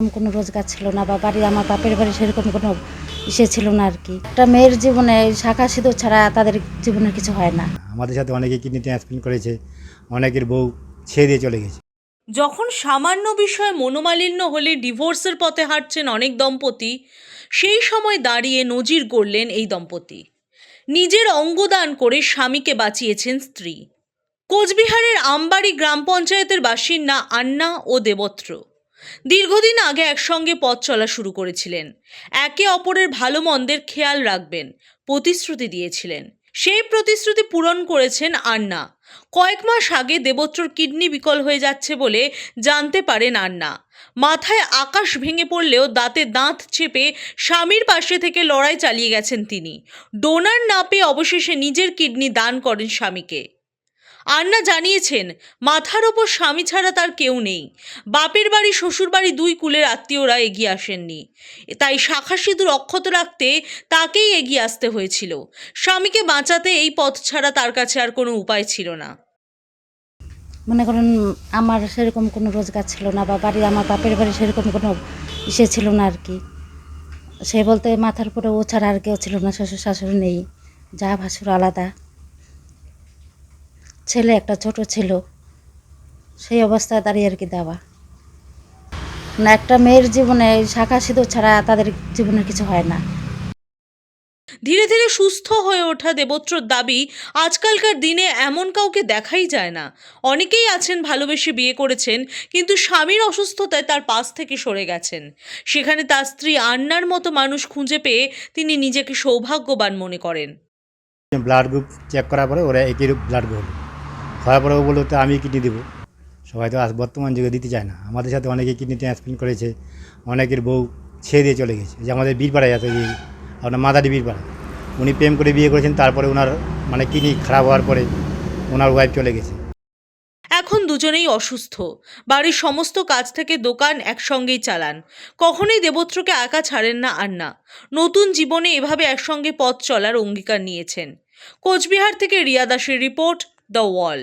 কোনো রোজগার ছিল না বা বাড়ি আমার বাপের বাড়ি সেরকম কোনো ইসে ছিল না আর কি। একটা মেয়ের জীবনে শাখা সিঁদুর ছাড়া তাদের জীবনের কিছু হয় না। আমাদের সাথে অনেকে কিডনি ট্রান্সপ্লান্ট করেছে অনেকের বউ ছেড়ে দিয়ে চলে গেছে। যখন সামান্য বিষয়ে মনোমালিন্য হলে ডিভোর্সের পথে হাঁটছেন অনেক দম্পতি সেই সময় দাঁড়িয়ে নজির গড়লেন এই দম্পতি। নিজের অঙ্গদান করে স্বামীকে বাঁচিয়েছেন স্ত্রী। কোচবিহারের আমবাড়ি গ্রাম পঞ্চায়েতের বাসিন্দা আন্না ও দেবত্র। দীর্ঘদিন আগে একসঙ্গে পথ চলা শুরু করেছিলেন। একে অপরের ভালো মন্দের খেয়াল রাখবেন, প্রতিশ্রুতি দিয়েছিলেন। সেই প্রতিশ্রুতি পূরণ করেছেন আন্না। কয়েক মাস আগে দেবত্রর কিডনি বিকল হয়ে যাচ্ছে বলে জানতে পারেন আন্না। মাথায় আকাশ ভেঙে পড়লেও দাঁতে দাঁত চেপে স্বামীর পাশে থেকে লড়াই চালিয়ে গেছেন তিনি। ডোনার না পেয়ে অবশেষে নিজের কিডনি দান করেন স্বামীকে। আন্না জানিয়েছেন, মাথার ওপর স্বামী ছাড়া তার কেউ নেই। বাপের বাড়ি, শ্বশুর বাড়ি দুই কুলের আত্মীয়রা এগিয়ে আসেননি। তাই শাখা সিঁদুর অক্ষত রাখতে তাকেই এগিয়ে আসতে হয়েছিল। স্বামীকে বাঁচাতে এই পথ ছাড়া তার কাছে আর কোনো উপায় ছিল না। মনে করেন, আমার সেরকম কোনো রোজগার ছিল না বা বাড়ি আমার বাপের বাড়ি সেরকম কোনো ইসে ছিল না আর কি। সে বলতে মাথার উপরে ও ছাড়া আর কেউ ছিল না, শ্বশুর শাশুড়ি নেই, যা ভাসুর আলাদা। ছেলে একটা ছোট ছিল। সেই অবস্থায় দাঁড়িয়ে আর কি দেওয়া। না একটা মেয়ের জীবনে শাখা সিঁদুর ছাড়া তাদের জীবনের কিছু হয় না। ধীরে ধীরে সুস্থ হয়ে ওঠা দেবত্রর দাবি আজকালকার দিনে এমন কাউকে দেখাই যায় না। অনেকেই আছেন ভালোবেসে বিয়ে করেছেন কিন্তু স্বামীর অসুস্থতায় তার পাশ থেকে সরে গেছেন। সেখানে তার স্ত্রী আন্নার মতো মানুষ খুঁজে পেয়ে তিনি নিজেকে সৌভাগ্যবান মনে করেন। ব্লাড গ্রুপ চেক করার পরে ওরা একই ব্লাড গ্রুপ। হওয়ার পরে তো আমি কিডনি দেবো। সবাই তো আজ বর্তমান যুগে দিতে চায় না। আমাদের সাথে অনেকে কিডনি ট্রান্সপ্লান্ট করেছে, অনেকের বউ ছেড়ে দিয়ে চলে গেছে। যে আমাদের বীরপাড়ায় আছে যে আপনার মাদারি বীরপাড়া। উনি প্রেম করে বিয়ে করেছেন, তারপরে ওনার মানে কিডনি খারাপ হওয়ার পরে ওনার ওয়াইফ চলে গেছে। এখন দুজনেই অসুস্থ। বাড়ির সমস্ত কাজ থেকে দোকান একসঙ্গেই চালান। কখনোই দেবত্রকে একা ছাড়েন না আন্না। নতুন জীবনে এভাবে একসঙ্গে পথ চলার অঙ্গীকার নিয়েছেন। কোচবিহার থেকে রিয়া দাসের রিপোর্ট, দ্য ওয়াল।